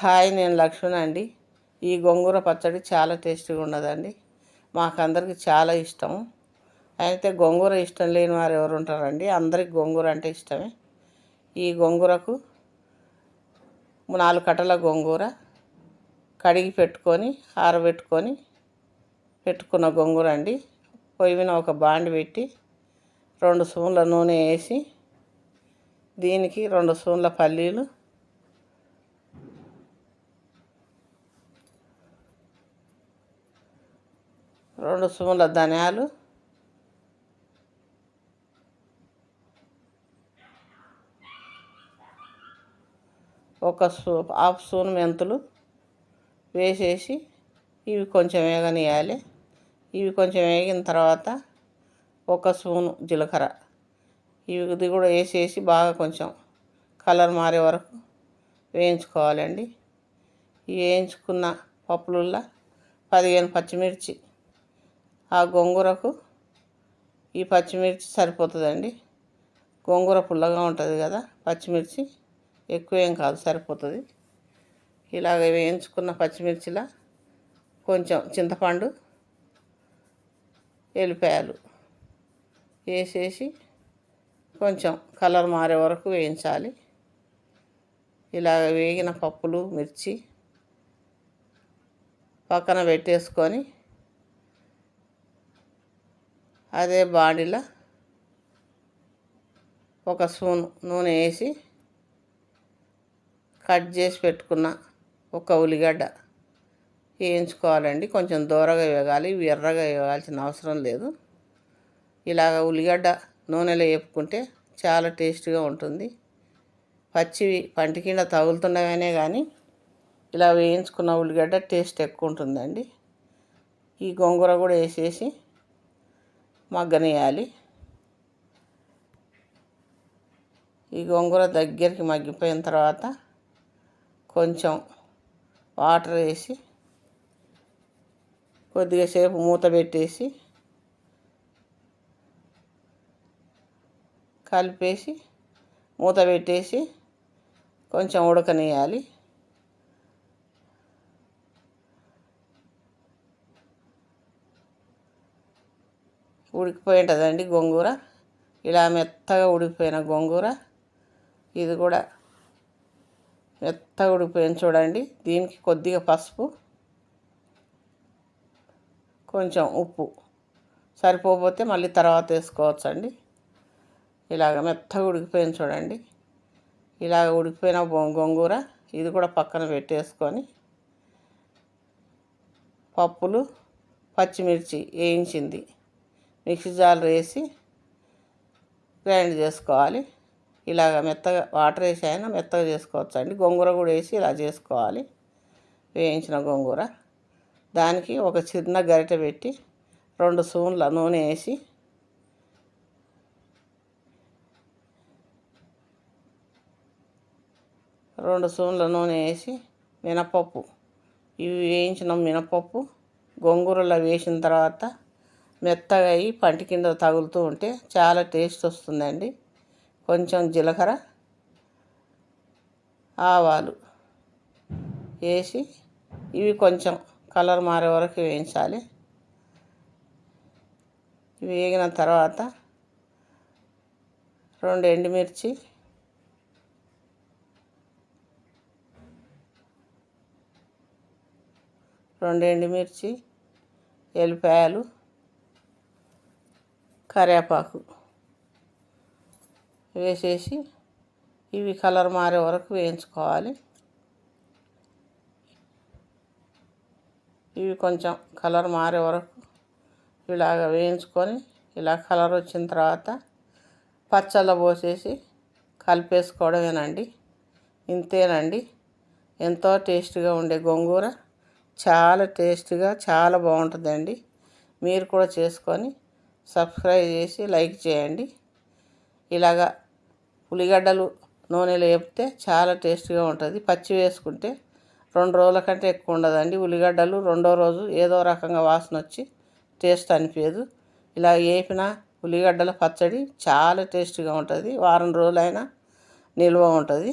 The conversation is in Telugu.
హాయ్ నేను లక్ష్మణ అండి. ఈ గోంగూర పచ్చడి చాలా టేస్టీగా ఉన్నదండి. మాకందరికి చాలా ఇష్టం. అయితే గోంగూర ఇష్టం లేని వారు ఎవరు ఉంటారండి? అందరికి గోంగూర అంటే ఇష్టమే. ఈ గోంగూరకు నాలుగు కట్టల గోంగూర కడిగి పెట్టుకొని ఆరబెట్టుకొని పెట్టుకున్న గోంగూర అండి. పొయ్యి మీద ఒక బాండి పెట్టి రెండు స్పూన్ల నూనె వేసి దీనికి రెండు స్పూన్ల పల్లీలు రెండు స్పూన్ల ధనియాలు. ఒక స్పూ హాఫ్ స్పూన్ మెంతులు వేసేసి ఇవి కొంచెం వేగనియాలి ఇవి కొంచెం వేగిన తర్వాత ఒక స్పూను జీలకర్ర. ఇది కూడా వేసేసి బాగా కొంచెం కలర్ మారే వరకు వేయించుకోవాలండి. వేయించుకున్న పప్పులల్లో పదిహేను పచ్చిమిర్చి ఆ గోంగూరకు ఈ పచ్చిమిర్చి సరిపోతుందండి. గోంగూర పుల్లగా ఉంటుంది కదా పచ్చిమిర్చి ఎక్కువ ఏం కాదు సరిపోతుంది. ఇలాగ వేయించుకున్న పచ్చిమిర్చిలా కొంచెం చింతపండు ఎల్లిపాయలు వేసేసి కొంచెం కలర్ మారే వరకు వేయించాలి. ఇలాగ వేగిన పప్పులు మిర్చి పక్కన పెట్టేసుకొని అదే బాడీలో ఒక స్పూన్ నూనె వేసి కట్ చేసి పెట్టుకున్న ఒక ఉల్లిగడ్డ వేయించుకోవాలండి. కొంచెం దూరగా వేగాలి ఎర్రగా వేగాల్సిన అవసరం లేదు. ఇలాగ ఉల్లిగడ్డ నూనెలో వేపుకుంటే చాలా టేస్ట్గా ఉంటుంది. పచ్చివి పంటికిండ కింద కానీ ఇలా వేయించుకున్న ఉల్లిగడ్డ టేస్ట్ ఎక్కువ ఉంటుందండి. ఈ గోంగూర కూడా వేసేసి మగ్గనియాలి. ఈ గోంగూర దగ్గరికి మగ్గిపోయిన తర్వాత కొంచెం వాటర్ వేసి కొద్దిగా సేపు మూత పెట్టేసి కలిపేసి మూత పెట్టేసి కొంచెం ఉడకనేయాలి. ఉడికిపోయి ఉంటుందండి గోంగూర. ఇలా మెత్తగా ఉడికిపోయిన గోంగూర. ఇది కూడా మెత్తగా ఉడికిపోయింది చూడండి. దీనికి కొద్దిగా పసుపు కొంచెం ఉప్పు. సరిపోతే మళ్ళీ తర్వాత వేసుకోవచ్చు అండి ఇలాగ మెత్తగా ఉడికిపోయింది చూడండి. ఇలాగ ఉడికిపోయిన గోంగూర ఇది కూడా పక్కన పెట్టేసుకొని పప్పులు పచ్చిమిర్చి వేయించింది. మిక్సీ జాలు వేసి గ్రైండ్ చేసుకోవాలి. ఇలాగ మెత్తగా వాటర్ వేసి అయినా మెత్తగా చేసుకోవచ్చు అండి గోంగూర కూడా వేసి ఇలా చేసుకోవాలి. వేయించిన గోంగూర. దానికి ఒక చిన్న గరిటె పెట్టి రెండు స్పూన్ల నూనె వేసి రెండు స్పూన్ల నూనె వేసి మినపప్పు. ఇవి వేయించిన మినపప్పు గోంగూరలో వేసిన తర్వాత మెత్తగా అయ్యి పంటి కింద తగులుతూ ఉంటే చాలా టేస్ట్ వస్తుందండి. కొంచెం జీలకర్ర ఆవాలు వేసి ఇవి కొంచెం కలర్ మారే వరకు వేయించాలి. వేగిన తర్వాత రెండు ఎండుమిర్చి రెండు ఎండుమిర్చి ఎల్లిపాయలు కరివేపాకు వేసేసి ఇవి కలర్ మారే వరకు వేయించుకోవాలి. ఇవి కొంచెం కలర్ మారే వరకు ఇలాగ వేయించుకొని ఇలా కలర్ వచ్చిన తర్వాత పచ్చళ్ళ పోసేసి కలిపేసుకోవడమేనండి. ఇంతేనండి. ఎంతో టేస్ట్గా ఉండే గోంగూర చాలా టేస్ట్గా చాలా బాగుంటుందండి. మీరు కూడా చేసుకొని సబ్స్క్రైబ్ చేసి లైక్ చేయండి. ఇలాగా ఉల్లిగడ్డలు నూనెలో వేపితే చాలా టేస్ట్గా ఉంటుంది. పచ్చి వేసుకుంటే రెండు రోజుల కంటే ఎక్కువ ఉండదండి. ఉల్లిగడ్డలు రెండో రోజు ఏదో రకంగా వాసన వచ్చి టేస్ట్ అనిపించదు. ఇలా వేపిన ఉల్లిగడ్డల పచ్చడి చాలా టేస్ట్గా ఉంటుంది. వారం రోజులైనా నిల్వ ఉంటుంది.